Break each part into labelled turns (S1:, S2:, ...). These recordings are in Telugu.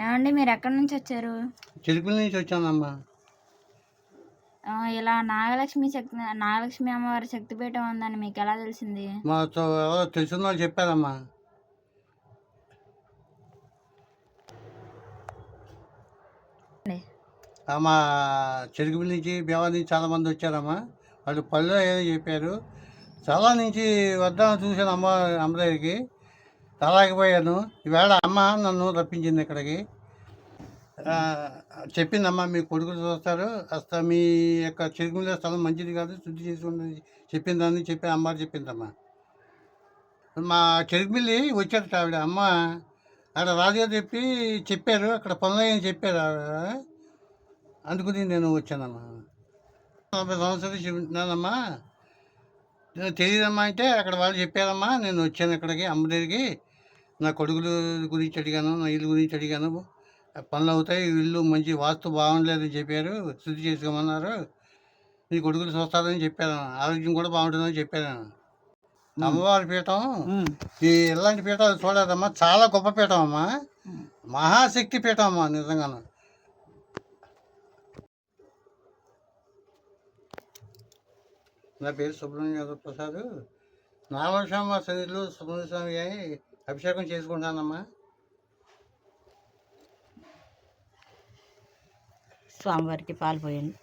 S1: ఏమండి మీరు ఎక్కడి నుంచి వచ్చారు?
S2: చిలుకుల నుంచి వచ్చానమ్మా.
S1: ఇలా నాగలక్ష్మి శక్తి నాగలక్ష్మి అమ్మవారి శక్తిపీఠం ఉందని మీకు ఎలా తెలిసింది?
S2: మా తో- ఎవరో తెలిసిన వాళ్ళు చెప్పారమ్మా.
S1: అండి.
S2: ఆ, మా చెరుకుల నుంచి బేవా నుంచి చాలా మంది వచ్చారమ్మా. వాళ్ళు పళ్ళు ఏదో చెప్పారు. చాలా నుంచి వద్దామని చూశాను అమ్మ అమ్మ దగ్గరికి తలాగిపోయాను ఈవేళ అమ్మ నన్ను రప్పించింది ఇక్కడికి. ఆ, చెప్పిందమ్మా మీ కొడుకులు చూస్తారు. అసలు మీ యొక్క చెరుకుల స్థలం మంచిది కాదు శుద్ధి చేసుకోండి చెప్పిందని చెప్పి అమ్మారు చెప్పిందమ్మా. మా చెరుగుమిల్లి వచ్చారు ఆవిడ. అమ్మ అక్కడ రాజుగారు చెప్పి చెప్పారు అక్కడ పనులు చెప్పారు ఆవిడ. అందుకని నేను వచ్చానమ్మా. నలభై సంవత్సరాలు చెప్తున్నానమ్మా. నేను తెలియదమ్మా అంటే అక్కడ వాళ్ళు చెప్పారమ్మా నేను వచ్చాను ఇక్కడికి అమ్మ దగ్గరికి. నా కొడుకుల గురించి అడిగాను నా ఇల్లు గురించి అడిగాను పనులు అవుతాయి ఇల్లు మంచి వాస్తు బాగుండలేదని చెప్పారు. శుద్ధి చేసుకోమన్నారు. నీ కొడుకులు చూస్తారని చెప్పాను. ఆరోగ్యం కూడా బాగుంటుందని చెప్పాను. అమ్మవారి పీఠం ఈ ఇలాంటి పీఠాలు చూడదమ్మా చాలా గొప్ప పీఠం అమ్మా. మహాశక్తి పీఠం అమ్మా నిజంగాను. నా పేరు సుబ్రహ్మణ్య యాదవ్ ప్రసాద్. నాగస్వామి సన్నిధిలో సుబ్రహ్మణ్య స్వామి అభిషేకం చేసుకుంటానమ్మా.
S3: స్వామివారికి పాలు పోయండి.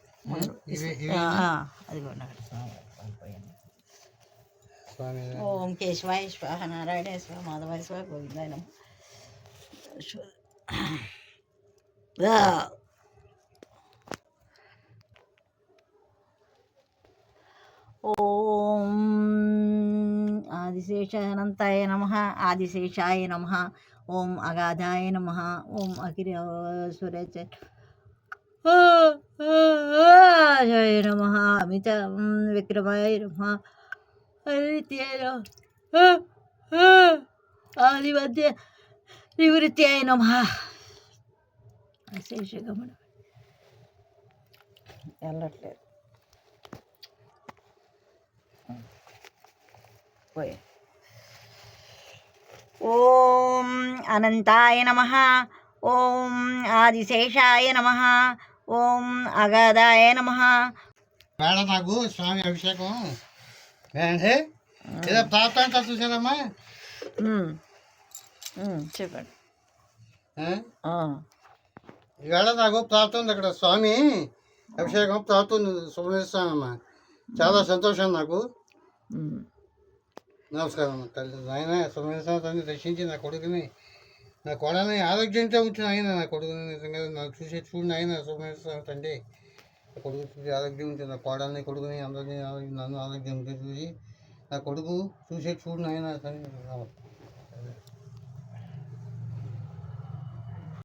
S3: అది ఓం కేశవాయ స్వాహ నారాయణ స్వాహ మాధవాయ స్వాహ గోవిందాయ నమః. ఓం ఆదిశేషానంతాయ నమ ఆదిశేషాయ నమ. ఓం అగాధాయ నమ. ఓం అఖిరేశ్వర జయ నమ. అమిత విక్రమాయ నమ. ఆదిమధ్య నివృత్యాయ నమ. శేషగమన వెళ్ళట్లేదు. పోయే. ఓం అనంతాయ నమ. ఓం ఆదిశేషాయ నమ. ఓం అగాధాయ నమ.
S2: వేళ నాకు స్వామి అభిషేకం ఏంటి ఏదో ప్రార్థన చూసారమ్మా?
S3: చెప్పండి.
S2: ఆ? ఈవేళ నాకు ప్రాప్తం ఉంది అక్కడ స్వామి అభిషేకం ప్రాప్తం సుబ్రహ్మణ్య స్వామి అమ్మ. చాలా సంతోషం నాకు. నమస్కారం తల్లి. నాయన సుబ్రహ్మణ్య స్వామి రక్షించి నా కొడుకుని నా కోడని ఆరోగ్యంతో ఉంచిన ఆయన నా కొడుకుని నిజంగా నాకు చూసే చూడండి ఆయన సుబ్రహ్మణ్య తండ్రి. నా కొడుకు చూసి ఆరోగ్యం ఉంటుంది నా కోడల్ని కొడుకుని అందరినీ నన్ను ఆరోగ్యం చూసి నా కొడుకు చూసే చూడండి ఆయన తండ్రి నమస్కారం